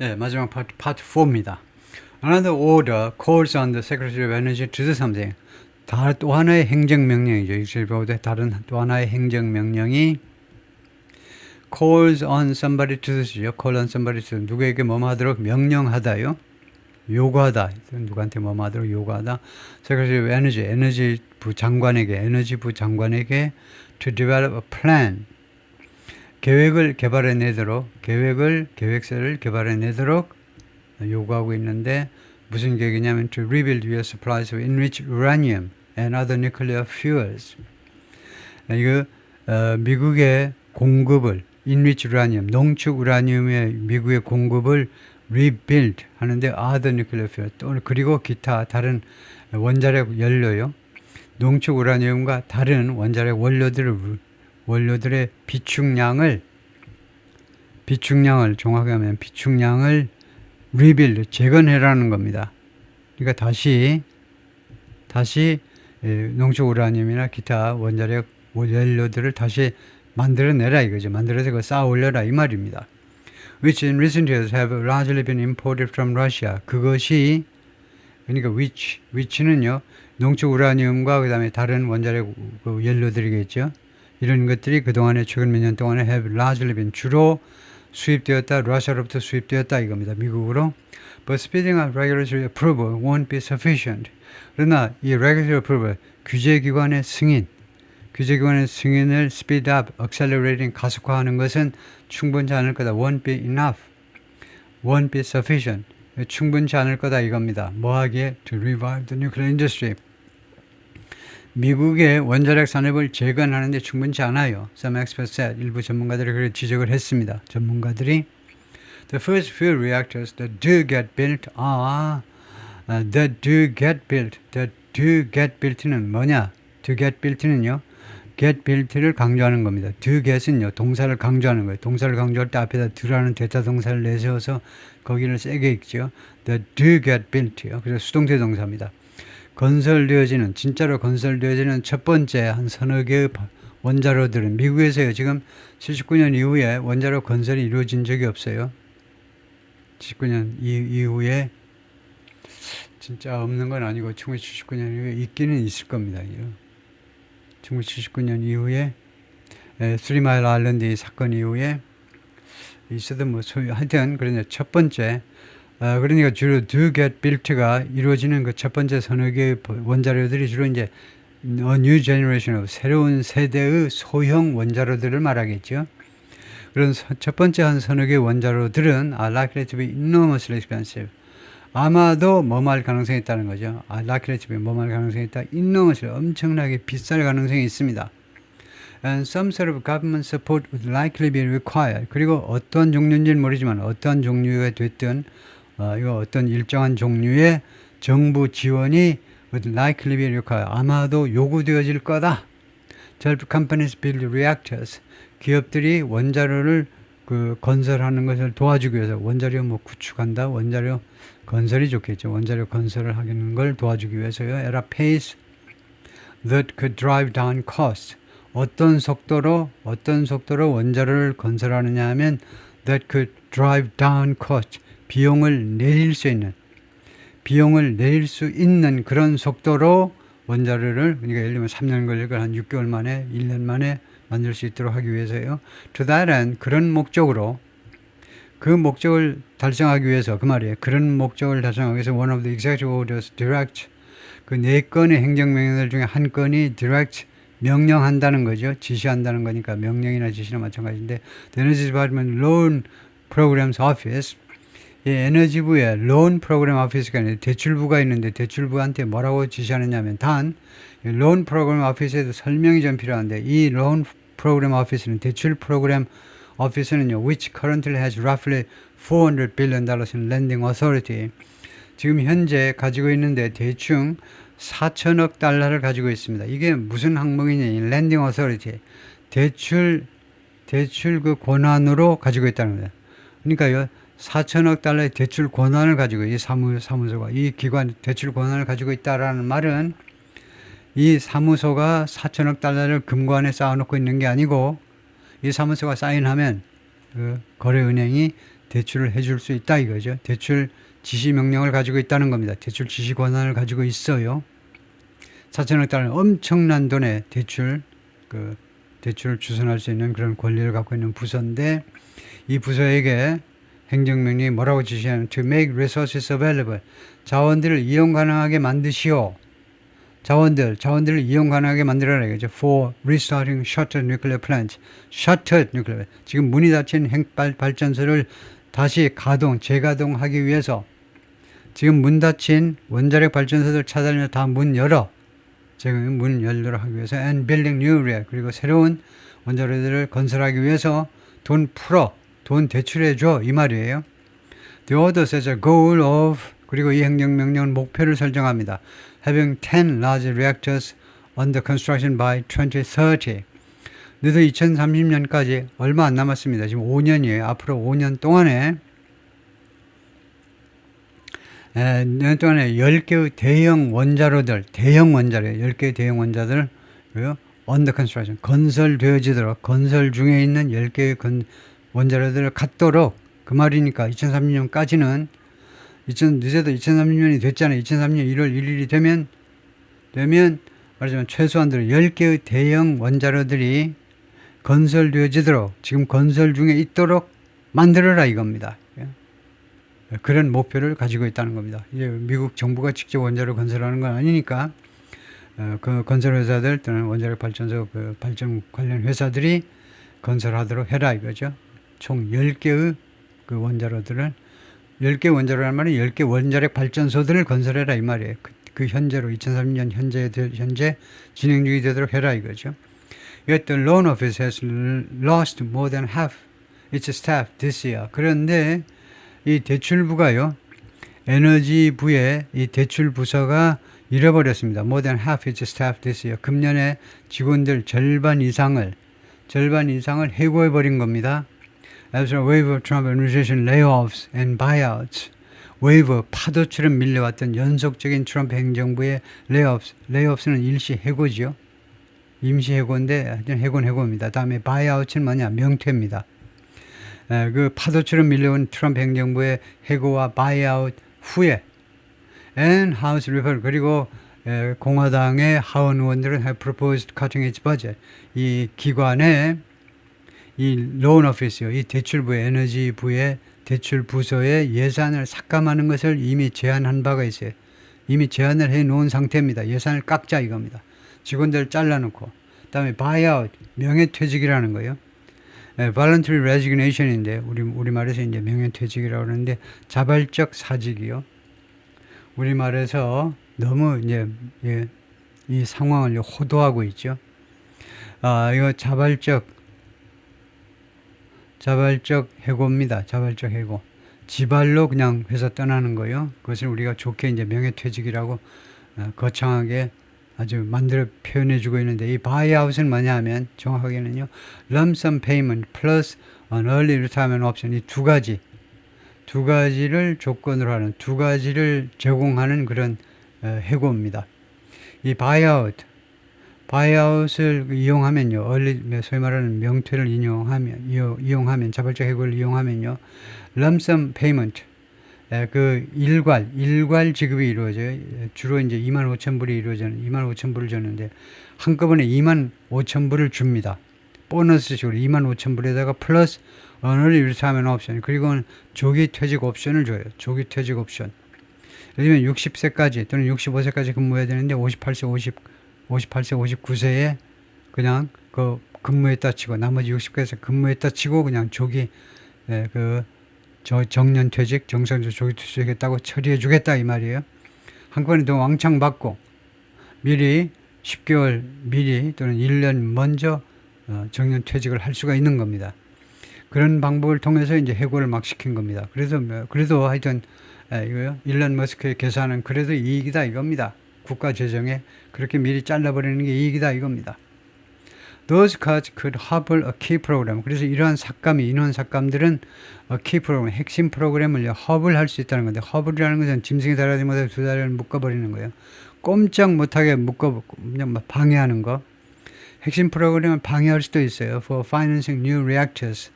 예, 마지막 파트, 파트 4입니다. Another order calls on the Secretary of Energy to do something. 다, 또 하나의 행정명령이죠. 일실보다 다른 또 하나의 행정명령이 calls on somebody to do죠. call on somebody to. 누구에게 뭐뭐 하도록 명령하다요. 요구하다. 누구한테 뭐뭐 하도록 요구하다. Secretary of Energy, 에너지 부 장관에게, 에너지 부 장관에게 to develop a plan. 계획을 개발해내도록, 계획을, 계획서를 개발해내도록 요구하고 있는데 무슨 계획이냐면 to rebuild U.S. supplies of enriched uranium and other nuclear fuels. 이거 어, 미국의 공급을 enriched uranium, 농축 우라늄의 미국의 공급을 rebuild 하는데 other nuclear fuel 또 그리고 기타 다른 원자력 연료요. 농축 우라늄과 다른 원자력 원료들을 원료들의 비축량을 비축량을 정확하게 하면 비축량을 리빌드 재건해라는 겁니다. 그러니까 다시 다시 에, 농축 우라늄이나 기타 원자력 연료들을 다시 만들어내라 이거죠. 만들어서 그 쌓아 올려라 이 말입니다. Which in recent years have largely been imported from Russia. 그것이 그러니까 which which는요 농축 우라늄과 그다음에 다른 원자력 그 연료들이겠죠. 이런 것들이 그동안에 최근 몇 년 동안에 have largely been 주로 수입되었다, 러시아로부터 수입되었다 이겁니다. 미국으로. But speeding up regulatory approval won't be sufficient. 그러나 이 regulatory approval, 규제기관의 승인, 규제기관의 승인을 speed up, accelerating, 가속화하는 것은 충분치 않을 거다. won't be enough. won't be sufficient. 충분치 않을 거다 이겁니다. 뭐 하기에? to revive the nuclear industry. 미국의 원자력 산업을 재건하는 데 충분치 않아요. Some experts said. 일부 전문가들이 그렇게 지적을 했습니다. 전문가들이 The first few reactors that do get built are uh, that do get built. That do get built는 뭐냐? To get built는요. get built를 강조하는 겁니다. do get은요. 동사를 강조하는 거예요. 동사를 강조할 때 앞에다 do라는 대타 동사를 내세워서 거기를 세게 읽죠. The do get built요. 그래서 수동태 동사입니다. 건설되어지는 진짜로 건설되어지는 첫 번째 한 서너 개의 원자로들은 미국에서요 지금 79년 이후에 원자로 건설이 이루어진 적이 없어요. 79년 이후에 진짜 없는 건 아니고 1979년 이후에 있기는 있을 겁니다. 1979년 이후에 스리마일 아일랜드 사건 이후에 있어도 뭐 소유 하여튼 그러냐 첫 번째 아, 그러니까 주로 do get built가 이루어지는 그 첫 번째 개의 원자료들이 주로 이제 a new generation of 새로운 세대의 소형 원자료들을 말하겠죠. 그런 첫 번째 한 개의 원자료들은 are likely to be enormously expensive. 아마도 뭐말 가능성이 있다는 거죠. are likely to be 뭐말 가능성이 있다. enormously 엄청나게 비쌀 가능성이 있습니다. And some sort of government support would likely be required. 그리고 어떠한 종류인지는 모르지만 어떠한 종류가 됐든 어, 이거 어떤 일정한 종류의 정부 지원이 would likely required. 아마도 요구되어질 거다. Help companies build reactors. 기업들이 원자료를 그 건설하는 것을 도와주기 위해서 원자료 뭐 구축한다, 원자료 건설이 좋겠죠. 원자료 건설을 하는 걸 도와주기 위해서요. at a pace that could drive down cost. 어떤 속도로 어떤 속도로 원자료를 건설하느냐 하면 that could drive down cost. 비용을 내릴 수 있는 비용을 내릴 수 있는 그런 속도로 원자료를 그러니까 예를 들면 3년 걸릴 걸 한 6개월 만에 1년 만에 만들 수 있도록 하기 위해서요. End 그런 목적으로 그 목적을 달성하기 위해서 그 말이에요. 그런 목적을 달성하기 위해서 one of the executive orders direct 그 네 건의 행정 명령들 중에 한 건이 direct 명령한다는 거죠. 지시한다는 거니까 명령이나 지시나 마찬가지인데 The Energy Department Loan Programs Office 이 에너지부에 론 프로그램 오피스가 있는데 대출부가 있는데 대출부한테 뭐라고 지시하느냐면 단 론 프로그램 오피스에도 설명이 좀 필요한데 이 론 프로그램 오피스는 대출 프로그램 오피스는요 which currently has roughly 400 billion dollars in lending authority 지금 현재 가지고 있는데 대충 4천억 달러를 가지고 있습니다. 이게 무슨 항목이냐? 이 랜딩 어서리티 대출 대출 그 권한으로 가지고 있다는 거예요. 그러니까요. 4천억 달러의 대출 권한을 가지고 이 사무, 사무소가 이 기관 대출 권한을 가지고 있다라는 말은 이 사무소가 4천억 달러를 금관에 쌓아놓고 있는 게 아니고 이 사무소가 사인하면 그 거래은행이 대출을 해줄 수 있다 이거죠. 대출 지시 명령을 가지고 있다는 겁니다. 대출 지시 권한을 가지고 있어요. 4천억 달러 엄청난 돈의 대출 그 대출을 주선할 수 있는 그런 권리를 갖고 있는 부서인데 이 부서에게 행정명령이 뭐라고 지시하면 to make resources available 자원들을 이용 가능하게 만드시오. 자원들, 자원들을 이용 가능하게 만들어라 이거죠. For restarting shuttered nuclear plants. shuttered nuclear. 지금 문이 닫힌 핵발 발전소를 다시 가동, 재가동하기 위해서 지금 문 닫힌 원자력 발전소들 찾아내며 다 문 열어. 지금 문 열도록 하기 위해서 and building new reactor. 그리고 새로운 원자로들을 건설하기 위해서 돈 풀어. 돈 대출해 줘. 이 말이에요. The order says a goal of 그리고 이 행정 명령은 목표를 설정합니다. Having 10 large reactors under construction by 2030. 늦어 2030년까지 얼마 안 남았습니다. 지금 5년이에요. 앞으로 5년 동안에 에, 년 동안에 10개의 대형 원자로들, 대형 원자로, 10개의 대형 원자들, 그리고 under construction, 건설되어지도록, 건설 중에 있는 10개의 건, 원자로들을 갖도록, 그 말이니까 2030년까지는, 2000, 늦어도 2030년이 됐잖아요. 2030년 1월 1일이 되면, 되면, 말하자면 최소한대로 10개의 대형 원자로들이 건설되어지도록, 지금 건설 중에 있도록 만들어라 이겁니다. 그런 목표를 가지고 있다는 겁니다. 이제 미국 정부가 직접 원자로 건설하는 건 아니니까 어, 그 건설 회사들 또는 원자력 발전소 그 발전 관련 회사들이 건설하도록 해라 이거죠. 총 10개의 그 원자로들을 10개 원자로란 말은 10개 원자력 발전소들을 건설해라 이 말이에요. 그, 그 현재로 2003년 현재 현재 진행 중이 되도록 해라 이거죠. Yet the loan office has lost more than half its staff this year. 그런데 이 대출부가요. 에너지부의 이 대출 부서가 잃어버렸습니다. More than half its staff this year. 금년에 직원들 절반 이상을 절반 이상을 해고해 버린 겁니다. As a wave of Trump administration layoffs and buyouts. 웨이브 파도처럼 밀려왔던 연속적인 트럼프 행정부의 레이오프, 레이오프는 일시 해고죠. 임시 해고인데 해고는 해고입니다. 다음에 바이아웃은 뭐냐 명퇴입니다. 에, 그 파도처럼 밀려온 트럼프 행정부의 해고와 바이아웃 후에 and House Republic 그리고 에, 공화당의 하원 의원들은 have proposed cutting its budget 이 기관의 이 loan office요 이 대출부의 에너지 부의 대출 부서의 예산을 삭감하는 것을 이미 제안한 바가 있어요. 이미 제안을 해 놓은 상태입니다. 예산을 깎자 이겁니다. 직원들 잘라놓고 그다음에 buyout 명예퇴직이라는 거예요. 예, voluntary resignation인데 우리 우리 말에서 이제 명예퇴직이라고 하는데 자발적 사직이요. 우리 말에서 너무 이제 예, 이 상황을 호도하고 있죠. 아 이거 자발적 자발적 해고입니다. 자발적 해고. 지발로 그냥 회사 떠나는 거요. 그것을 우리가 좋게 이제 명예퇴직이라고 어, 거창하게 아주 만들어 표현해 주고 있는데 이 바이아웃은 뭐냐 하면 정확하게는요. sum payment plus an early retirement option 이 두 가지 두 가지를 조건으로 하는 두 가지를 제공하는 그런 어, 해고입니다. 이 바이아웃 바이아웃을 이용하면요, 얼리, 소위 말하는 명퇴를 이용하면, 이용하면, 자발적 해고를 이용하면요, 럼썸 페이먼트, 그 일괄, 일괄 지급이 이루어져요. 주로 이제 2만 5천 불이 이루어지는, 2만 5천 불을 줬는데, 한꺼번에 2만 5천 불을 줍니다. 보너스식으로 2만 5천 불에다가 플러스 어널리 리타면 옵션, 그리고 조기 퇴직 옵션을 줘요. 조기 퇴직 옵션. 예를 들면 60세까지 또는 65세까지 근무해야 되는데 58세, 50, 58세, 59세에 그냥 그 근무했다 치고 나머지 60세에서 근무했다 치고 그냥 조기 예, 그 저 정년 퇴직, 정상적 조기 퇴직했다고 처리해 주겠다 이 말이에요. 한꺼번에 더 왕창 받고 미리 10개월 미리 또는 1년 먼저 어, 정년 퇴직을 할 수가 있는 겁니다. 그런 방법을 통해서 이제 해고를 막 시킨 겁니다. 그래서 뭐, 그래도 하여튼 예, 이거요. 일론 머스크의 계산은 그래도 이익이다 이겁니다. 국가 재정에 그렇게 미리 잘라버리는 게 이익이다 이겁니다. Those cuts could hobble a key program. 그래서 이러한 삭감이 인원 삭감들은 a key program, 핵심 프로그램을 허블 할수 있다는 건데 허블이라는 것은 짐승이 다르지 못해 두 다리를 묶어버리는 거예요. 꼼짝 못하게 묶어 그냥 방해하는 거. 핵심 프로그램을 방해할 수도 있어요. For financing new reactors.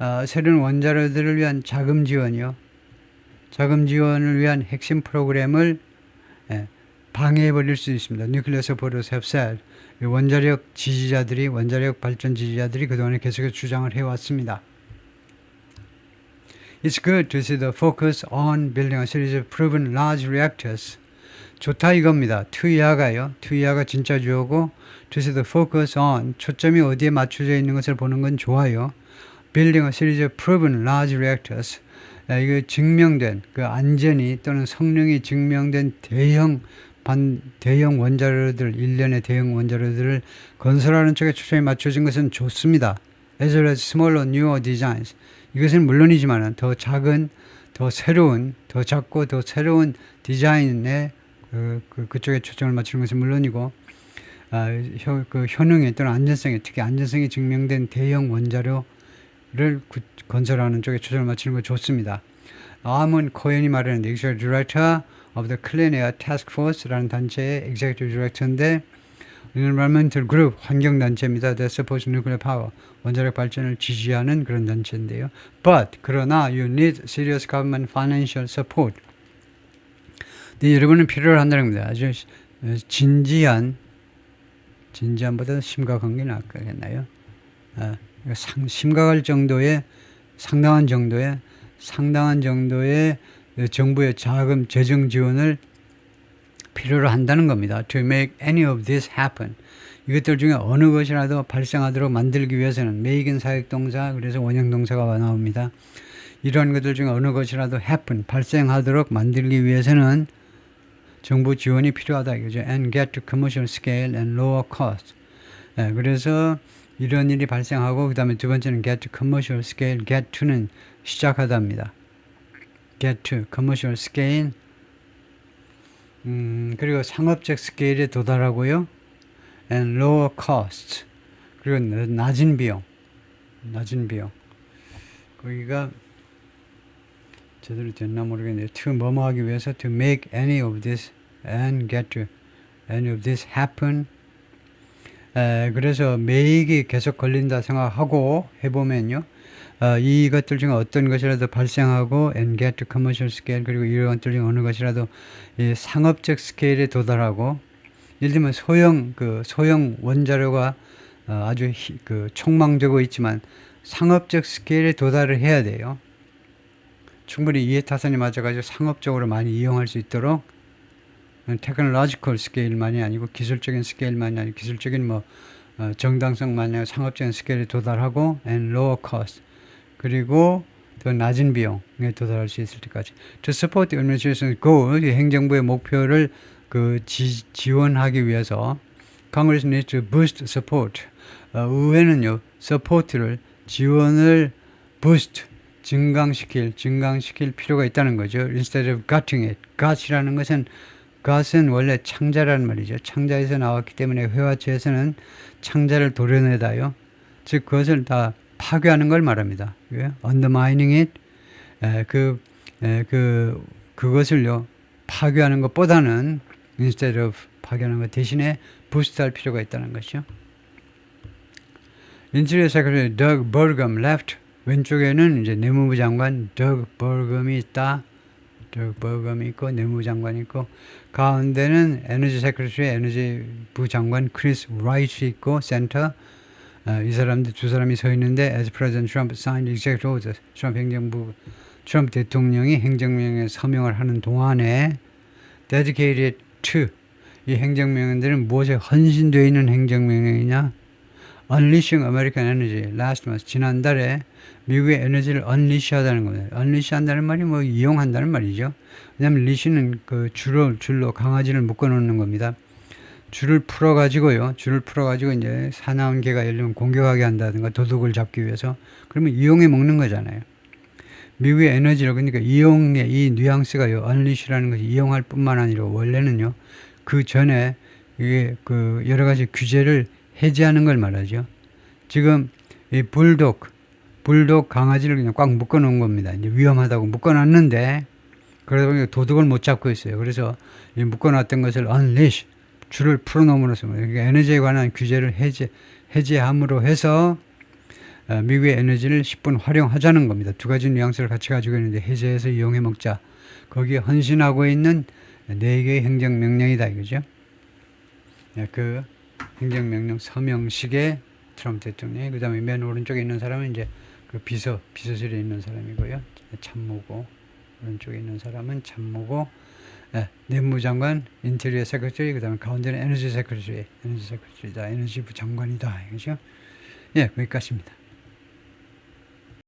어, 새로운 원자로들을 위한 자금 지원이요. 자금 지원을 위한 핵심 프로그램을 예, 방해해 버릴 수 있습니다. Said. 이 원자력 지지자들이 원자력 발전 지지자들이 그동안에 계속해서 주장을 해왔습니다. It's good to see the focus on building a series of proven large reactors. 좋다 이겁니다. 투이하가요. 투이하가 진짜 주어고 to see the focus on 초점이 어디에 맞춰져 있는 것을 보는 건 좋아요. Building a series of proven large reactors. 야, 이거 증명된 그 안전이 또는 성능이 증명된 대형 반 대형 원자로들 일련의 대형 원자로들을 건설하는 쪽에 초점이 맞춰진 것은 좋습니다. As well as smaller, newer designs. 이것은 물론이지만 더 작은, 더 새로운, 더 작고 더 새로운 디자인의 그, 그, 그쪽에 초점을 맞추는 것은 물론이고 아, 효, 그 효능에 또는 안전성에 특히 안전성이 증명된 대형 원자료를 구, 건설하는 쪽에 초점을 맞추는 거 좋습니다. 아먼 코엔이 말하는 Executive Director of the Clean Air Task Force라는 단체의 Executive Director인데 Environmental Group 환경단체입니다. That supports nuclear power 원자력 발전을 지지하는 그런 단체인데요. But 그러나 you need serious government financial support. 네, 여러분은 필요로 한다는 겁니다. 아주 진지한 진지한보다 심각한 게 낫겠나요? 아, 상, 심각할 정도의 상당한 정도의 상당한 정도의 정부의 자금 재정 지원을 필요로 한다는 겁니다. To make any of this happen. 이것들 중에 어느 것이라도 발생하도록 만들기 위해서는 make은 사역동사 그래서 원형동사가 나옵니다. 이런 것들 중에 어느 것이라도 happen 발생하도록 만들기 위해서는 정부 지원이 필요하다 이거죠. And get to commercial scale and lower cost. 예, 그래서 이런 일이 발생하고 그 다음에 두 번째는 get to commercial scale, get to는 시작하다입니다. Get to commercial scale. 음, 그리고 상업적 스케일에 도달하고요. and lower cost. 그리고 낮은 비용. 낮은 비용. 거기가 제대로 됐나 모르겠네요. to 뭐뭐 하기 위해서 to make any of this and get to any of this happen. 에, 그래서 매익이 계속 걸린다 생각하고 해보면요. 어, 이것들 중에 어떤 것이라도 발생하고 and get to commercial scale 그리고 이런 것들 중에 어느 것이라도 이 상업적 스케일에 도달하고 예를 들면 소형 그 소형 원자료가 어, 아주 히, 그 촉망되고 있지만 상업적 스케일에 도달을 해야 돼요. 충분히 이해 타산이 맞아가지고 상업적으로 많이 이용할 수 있도록 테크놀로지컬 스케일만이 아니고 기술적인 스케일만이 아니고 기술적인 뭐 어, 정당성만이 아니고 상업적인 스케일에 도달하고 and lower cost 그리고 더 낮은 비용에 도달할 수 있을 때까지 to support the administration goal 행정부의 목표를 그 지, 지원하기 위해서 Congress needs to boost support 어, 의회는요 support를 지원을 boost 증강시킬, 증강시킬 필요가 있다는 거죠. Instead of gutting it. gut이라는 것은 gut은 원래 창자라는 말이죠. 창자에서 나왔기 때문에 회화체에서는 창자를 도려내다요. 즉 그것을 다 파괴하는 걸 말합니다. undermining it. 에, 그, 에, 그, 그것을요, 파괴하는 것보다는 instead of 파괴하는 것 대신에 부스트할 필요가 있다는 것이죠. 인테리어 세크레터리 Doug Burgum left 왼쪽에는 이제 내무부 장관 덕 버금이 있다. 덕 버금이 있고 내무부 장관이 있고 가운데는 에너지 세크레터리 에너지 부 장관 크리스 라이트 있고 센터 어, 이 사람들 두 사람이 서 있는데 as President Trump signed executive orders 트럼프 행정부 트럼프 대통령이 행정명에 서명을 하는 동안에 dedicated to 이 행정명령들은 무엇에 헌신되어 있는 행정명령이냐 Unleashing American Energy last month 지난달에 미국의 에너지를 unleash하다는 겁니다. unleash한다는 말이 뭐 이용한다는 말이죠. 왜냐하면 leash는 그 줄을 줄로 강아지를 묶어놓는 겁니다. 줄을 풀어가지고요. 줄을 풀어가지고 이제 사나운 개가 예를 들면 공격하게 한다든가 도둑을 잡기 위해서 그러면 이용해 먹는 거잖아요. 미국의 에너지를 그러니까 이용의 이 뉘앙스가요. unleash라는 것이 이용할 뿐만 아니라 원래는요. 그 전에 이게 그 여러 가지 규제를 해제하는 걸 말하죠. 지금 이 불독, 불독 강아지를 그냥 꽉 묶어 놓은 겁니다. 이제 위험하다고 묶어 놨는데 그러다 보니까 도둑을 못 잡고 있어요. 그래서 이 묶어 놨던 것을 unleash, 줄을 풀어 놓음으로써 그러니까 에너지에 관한 규제를 해제, 해제함으로 해서 어, 미국의 에너지를 10분 활용하자는 겁니다. 두 가지 뉘앙스를 같이 가지고 있는데 해제해서 이용해 먹자. 거기에 헌신하고 있는 네 개의 행정명령이다 이거죠. 예, 그 행정명령 서명식에 트럼프 대통령이 그다음에 맨 오른쪽에 있는 사람은 이제 그 비서 비서실에 있는 사람이고요. 참모고 오른쪽에 있는 사람은 참모고 예, 내무장관 인테리어 세크터리 그다음에 가운데는 에너지 세크터리 에너지 세크터리다 에너지부 장관이다 이거죠. 예 거기까지입니다.